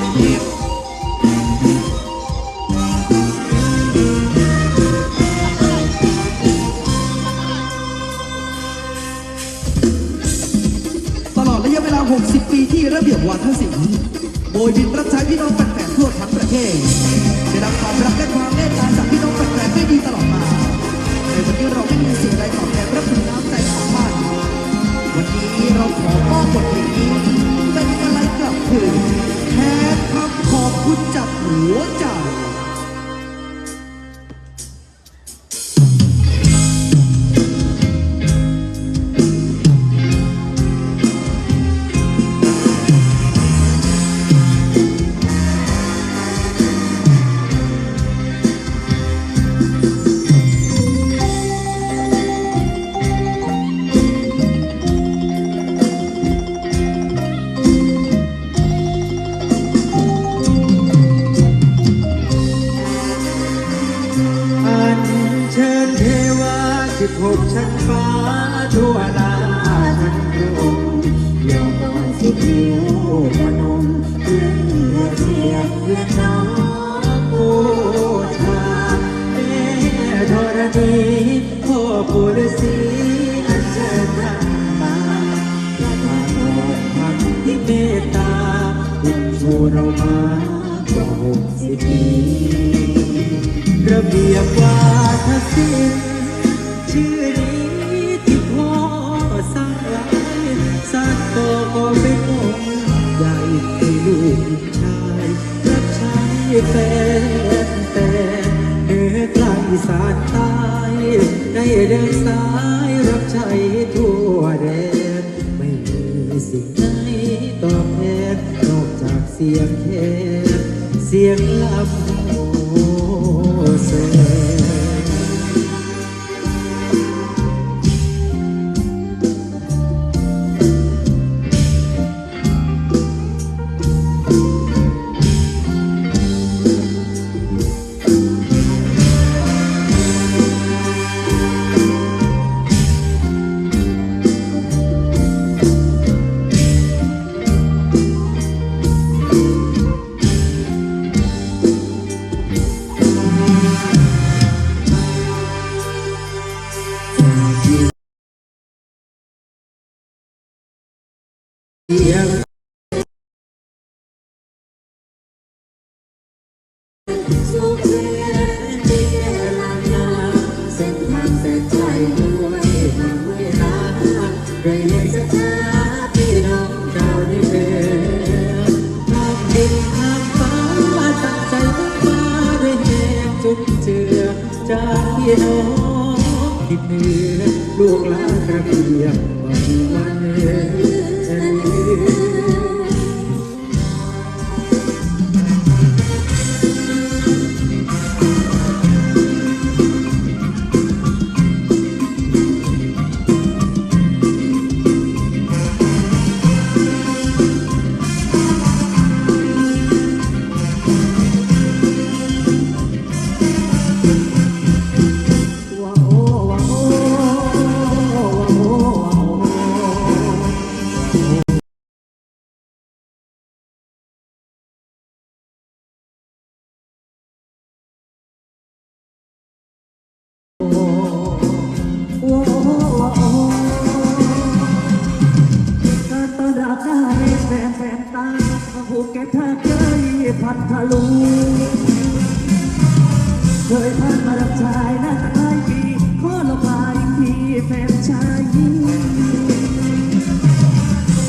พี่ยิมตลอดระยะเวลา 60 ปีที่ระเบียบวาทศิลป์โบยบินรับใช้พี่น้องแฟนๆทั่วทั้งประเทศได้รับความรักและความเมตตาจากพี่น้องแฟนๆได้ดีตลอดมาในวันนี้เราไม่มีสิ่งใดตอบแทนพระคุณน้ำใจของท่านวันนี้เราขอมอบบทเพลงนี้ หัวใจ เรามากว่าหกสิบปีระเบียบวาทศิลป์ชื่อนี้ที่พ่อสร้างไว้สัตว์ต่อก็เป็นองค์ใหญ่ให้ลูกชายรับใช้แฟน จากพี่น้องคิดเหนือลูกหลานระเบียบวันวันเดิน เก็ตท่าเคยพัดทะลุเคยผ่านมารับชายนักไอพีขอลงลายที่แฟนชาย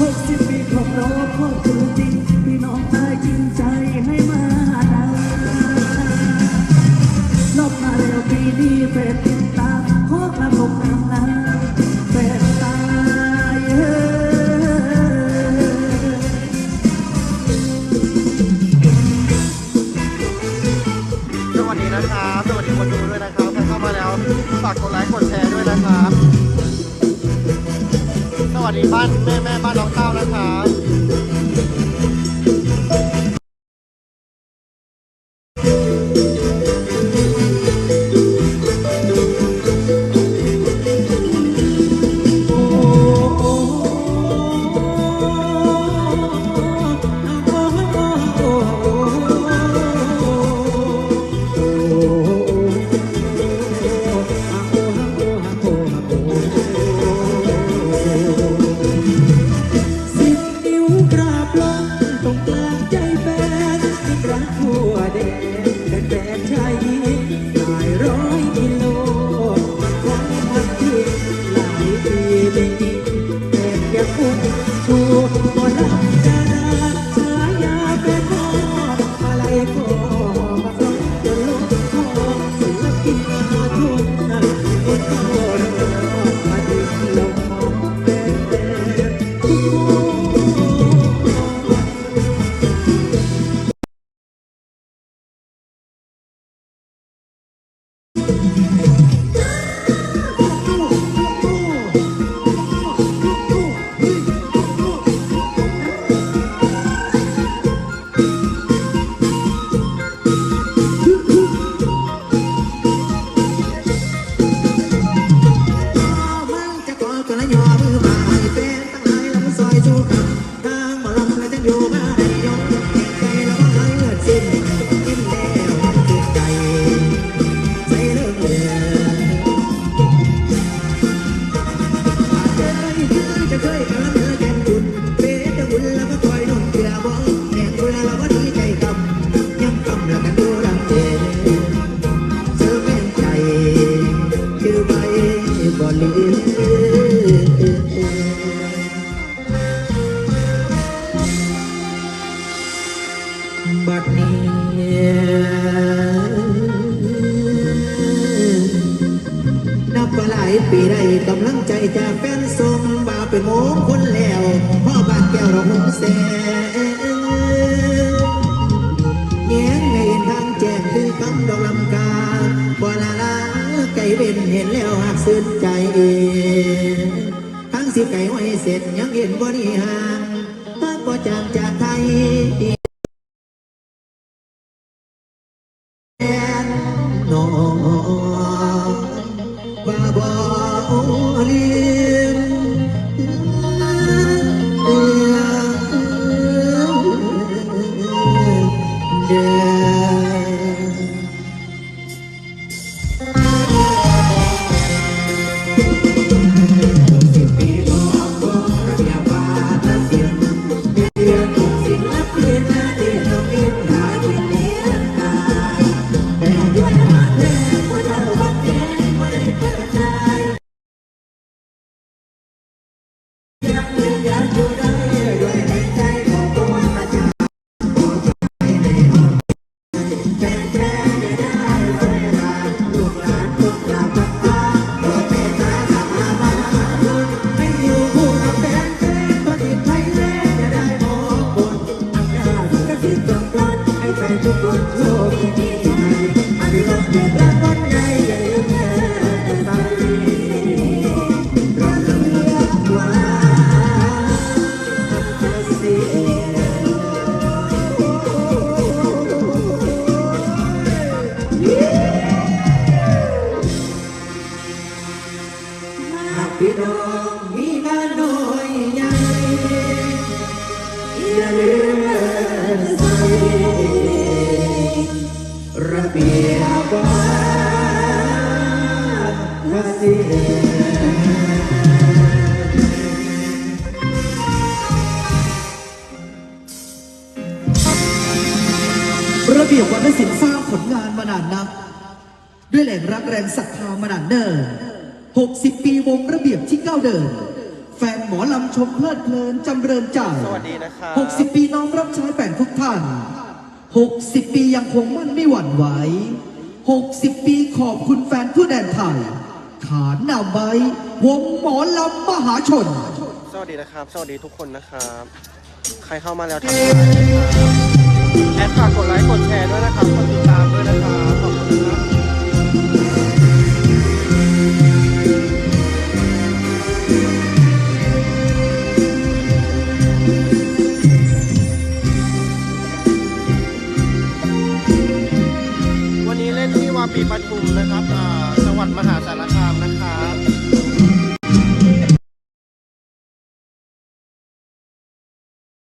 หกสิบปีครบรอบขอบคุณจริงพี่น้องตายจริงใจให้มาดารอบมาเร็วปีนี้แฟน วัสดีบ้านแม่แม่บ้านน้องเต้านะครับ day. ำ บว่าหลายปีได้กำลังใจจากแฟนทรงมาเป็นโมงคนแล้วพ่อบาดแก้วเราหงแสงแง้งในทางแจ้งคือคำดอกลำกาบ่ลาลาไก่เว้นเห็นแล้วหักซึ้นใจเองทั้งสิไก่ห้อยเสร็จยังเห็นบ่นี่ห่าง ระเบียบวัฒนศิลป์สร้างผลงานมานานนักด้วยแหล่งรักแรงศรัทธามานานเนิ่น60 ปีวงระเบียบที่ก้าวเดิน แฟนหมอลำชมเพลิดเพลินจำเริญใจสวัสดีนะครับ60 ปีน้องรับใช้แฟนทุกท่าน 60 ปียังคงมั่นไม่หวั่นไหว 60 ปีขอบคุณแฟนทั่วแดนไทย ขานนำไว้วงหมอลำมหาชน สวัสดีนะครับ สวัสดีทุกคนนะครับ ใครเข้ามาแล้วทักทายนะครับแอดฝากกดไลค์ กดแชร์ด้วยนะครับ กดติดตามด้วยนะครับ